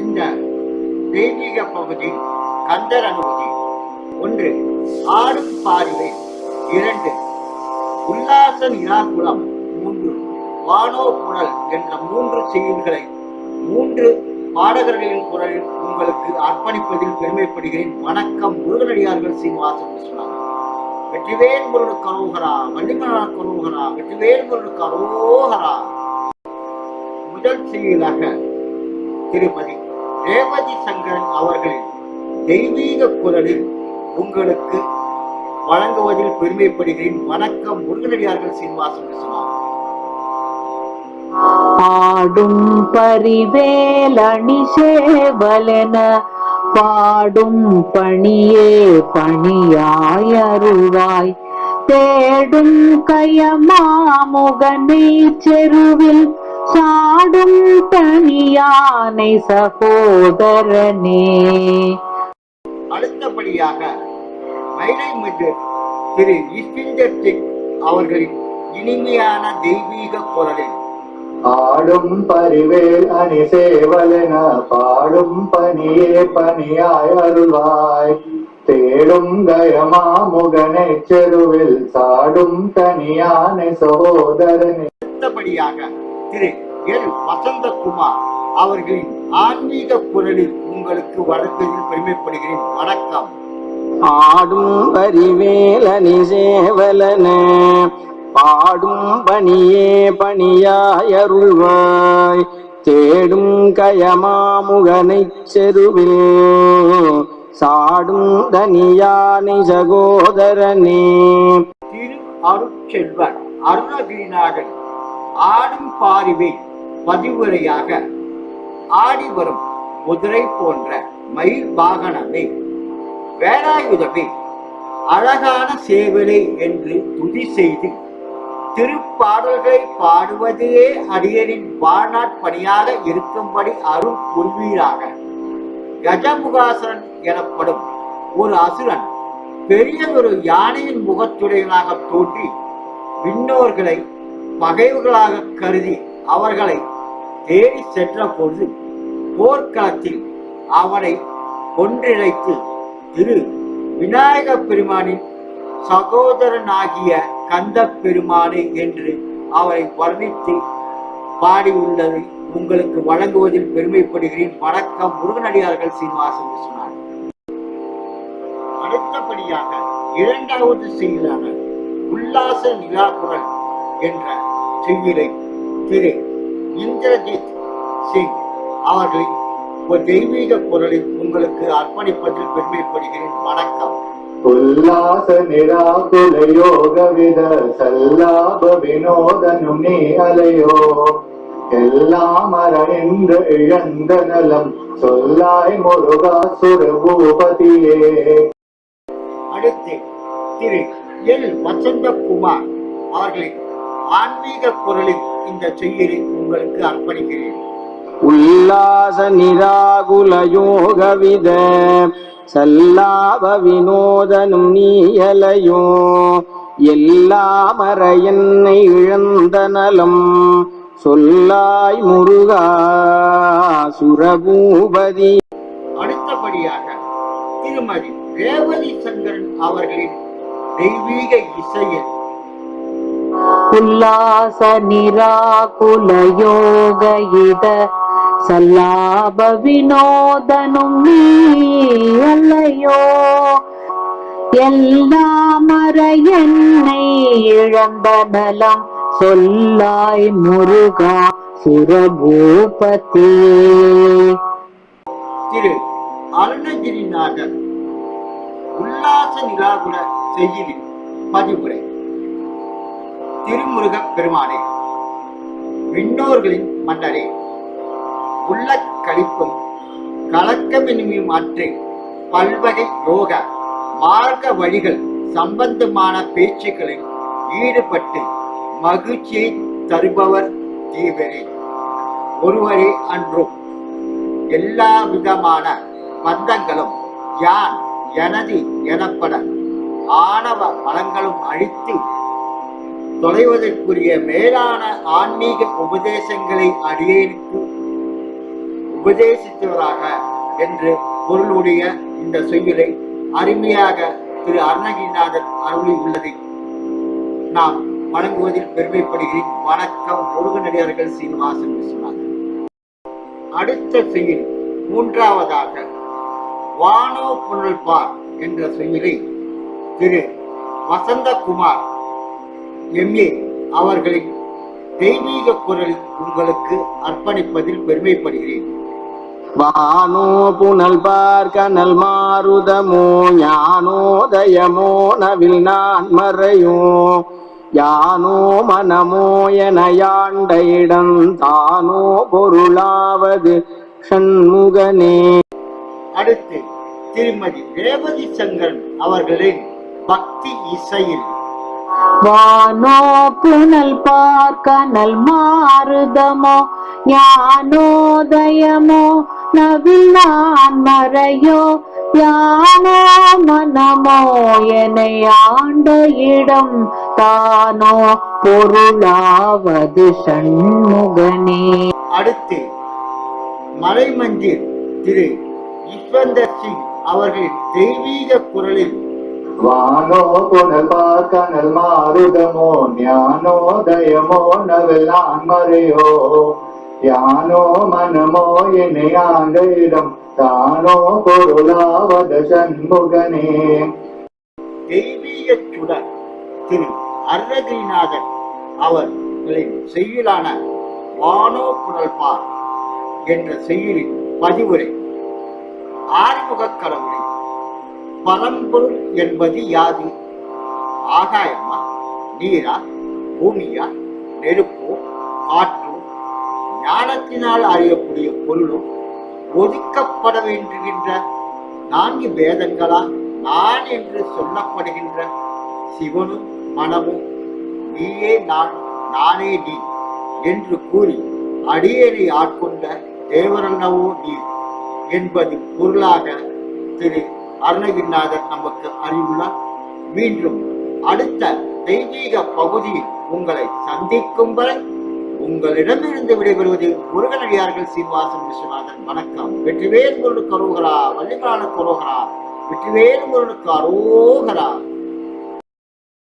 இந்த தெய்வீக பகுதி கந்தர் அனுமதி ஒன்று ஆடும் பாரிவை இரண்டு உல்லாச நிலாகுலம் மூன்று வானோ குரல் என்ற மூன்று செய்யுள்களை. மூன்று பாடகர்களின் குரலில் உங்களுக்கு அர்ப்பணிப்பதில் பெருமைப்படுகிறேன். வணக்கம் முருகனடியார்கள் சீனிவாசன் விஸ்வநாதன் வெற்றிவேல் முருகனுக்கு அரோகரா வள்ளிமலா கரோகரா வெற்றிவேல் முருகனுக்கு அரோகரா. முதல் செய்யுளாக திருமதி ரேவதி சங்கரன் அவர்களின் தெய்வீக குரலில் உங்களுக்கு வழங்குவதில் பெருமைப்படுகிறேன். வணக்கம் முருகனடியார்கள் சீனிவாசன் விஸ்வநாதன் ஆடும் பரிவேலணி சேவலென பாடும் பணியே பணியாய் தேடும் கயமாமுகனை செருவில் சாடும் தனியானை சகோதரனே. அடுத்தபடியாக மயிலை திரு இஸ்பிந்தர் சிங் அவர்களின் இனிமையான தெய்வீக குரலில். ஆடும் பரிவேல் அணி சேவலென பாடும் பணியே பணியாய் அருள்வாய். தேடும் கயமா முகனை செருவில் சாடும் தனியானை சகோதரனே. அடுத்தபடியாக திரு எல் வசந்தகுமார் அவர்களின் ஆன்மீக குரலில் உங்களுக்கு வழங்குவதில் பெருமைப்படுகிறேன். வணக்கம். ஆடும் பரிவேலனி சேவலன பாடும் பணியே பணியாயருள்வாய் தேடும் கயமாமுகனைச் செருவில் சாடும் தனியானை சகோதரனே. திரு அருட்செல்வர் அருணகிரிநாதன் ஆடும் பாரிவை பதிவுரையாக ஆடி வரும் குதிரை போன்ற மயில் வாகனமே. வேலாயுதமே அழகான சேவலை என்று துதி செய்து திருப்பாடல்களை பாடுவதே அடியரின் வாழ்நாட்பணியாக இருக்கும்படி அருள் புரிவீராக. கஜமுகாசுரன் எனப்படும் ஒரு அசுரன் பெரிய ஒரு யானையின் முகத்துடையனாக தோன்றி விண்ணோர்களை பகைவர்களாக கருதி அவர்களை தேடி சென்ற பொழுது போர்க்களத்தில் அவனை கொன்றிழைத்து திரு விநாயக பெருமானின் சகோதரனாகிய கந்த பெருமானே என்று அவரை வர்ணித்து பாடியுள்ளதை. உங்களுக்கு வழங்குவதில் பெருமைப்படுகிறேன். வணக்கம் முருகனடியார்கள் சீனிவாசன் சொன்னார். அடுத்தபடியாக இரண்டாவது செய்தியான உல்லாச நிலாக்குரல் என்ற செய்தியை திரு இந்திரஜித் சிங் அவர்களின் ஒரு தெய்வீக குரலில் உங்களுக்கு அர்ப்பணிப்பதில் பெருமைப்படுகிறேன். வணக்கம். உல்லாச நிராகுல யோகவித சல்லாப வினோத நீ அலையோ எல்லாம் அறநின்று இழந்த நலம் சொல்லாய் முருகா சுரபூபதியே அடுத்து திரு எல் வசந்தகுமார் அவர்களின் ஆன்மீக குரலில் இந்த செய்தியை உங்களுக்கு அர்ப்பணிக்கிறேன். உல்லாச நிராகுல யோகவித சல்லாப வினோதனும் நீயலையோ எல்லாமற என்னை இழந்த நலம் சொல்லாய் முருகா சுரபூபதி. அடுத்தபடியாக திருமதி ரேவதி சங்கரன் அவர்களின் தெய்வீக இசையில் உல்லாச நிராகுல யோக இத சல்லாப வினோதனும் நீ அல்லையோ. எல்லாமற என்னை இழந்த நலம் சொல்லாய் முருகா சுரபூபதியே திரு அருணகிரிநாதர் உல்லாச நிராகுல செய்தியில் பதிவுரை. திருமுருகப் பெருமானே. விண்ணோர்களின் மன்னரே உள்ள கழிப்பும் கலக்கமெனும் அற்று பல்வகை யோக மார்க்க வழிகள் சம்பந்தமான பேச்சுக்களில் ஈடுபட்டு மகிழ்ச்சியை தருபவர் தீவரே. ஒருவரே அன்றும். எல்லா விதமான பந்தங்களும் யான் எனது எனப்பட ஆணவ பலங்களும் அழித்து தொலைவதற்குரிய மேலான ஆன்மீக உபதேசங்களை அடியேனுக்கு உபதேசித்தவராக என்று பொருளுடைய இந்த செய்யுளை அருமையாக திரு அருணகிரிநாதர் அருளி உள்ளதை நாம் வழங்குவதில் பெருமைப்படுகிறேன். வணக்கம் முருகனடியார்கள் சீனிவாசன் விஸ்வநாதன். அடுத்த செய்யுள் மூன்றாவதாக வானோ புனல் பார் என்ற செய்யுளை திரு வசந்தகுமார் எம்ஏ அவர்களின் தெய்வீக குரல் உங்களுக்கு அர்ப்பணிப்பதில் பெருமைப்படுகிறேன். வானோ புனல் பார்க்கனல் மாருதமோ ஞானோதயமோ நவில் நான் மறையோ. யானோ மனமோ என யாண்ட இடம் தானோ பொருளாவது ஷண்முகனே அடுத்து திருமதி ரேவதி சங்கரன் அவர்களின் பக்தி இசையில் வானோ புனல் பார்க்கனல் மாறுதமோ ஞானோதயமோ? நவில் நான் மறையோ? யானோ மனமோ? என்னை ஆண்ட இடம் தானோ? பொருளாவது சண்முகனே. அடுத்து மலைமஞ்சில் திரு யுஸ்வந்தர் சிங் அவர்களின் தெய்வீக குரலில் வானோ புனல் பார்க்கனல் மாறுதமோ ஞானோதயமோ நவெல்லாம் மறையோ யானோ மனமோ என்னை ஆண்ட இடம் தானோ பொருளாவத சண்முகனே தெய்வீகத்துடன் திரு அருணகிரிநாதன் அவர்களின் செய்யுளான வானோ புனல் பார் என்ற செய்யுளின் பதிவுரை ஆறுமுக கடவுளை. பரம்பொருள் என்பது யாது? ஆகாயமா? நீரா? பூமியா? நெருப்போ? காற்றோ? ஞானத்தினால் அறியக்கூடிய பொருளும் ஒதுக்கப்பட வேண்டுகின்ற நான்கு வேதங்களா? நான் என்று சொல்லப்படுகின்ற சிவனும் மனமும் நீயே நான் நானே நீ என்று கூறி அடியேனை ஆட்கொண்ட தேவரல்லவோ நீ என்பது பொருளாக திரு அருணகிரிநாதர் நமக்கு அறிவுள்ளார். மீண்டும் அடுத்த தெய்வீக பகுதியில் உங்களை சந்திக்கும் வரை உங்களிடமிருந்து விடைபெறுவது முருகனடியார்கள் சீனிவாசன் விஸ்வநாதன். வணக்கம். வெற்றிவேல் முருகனுக்கு அரோகரா வள்ளிமலான அரோகரா வெற்றிவேல் முருகனுக்கு அரோகரா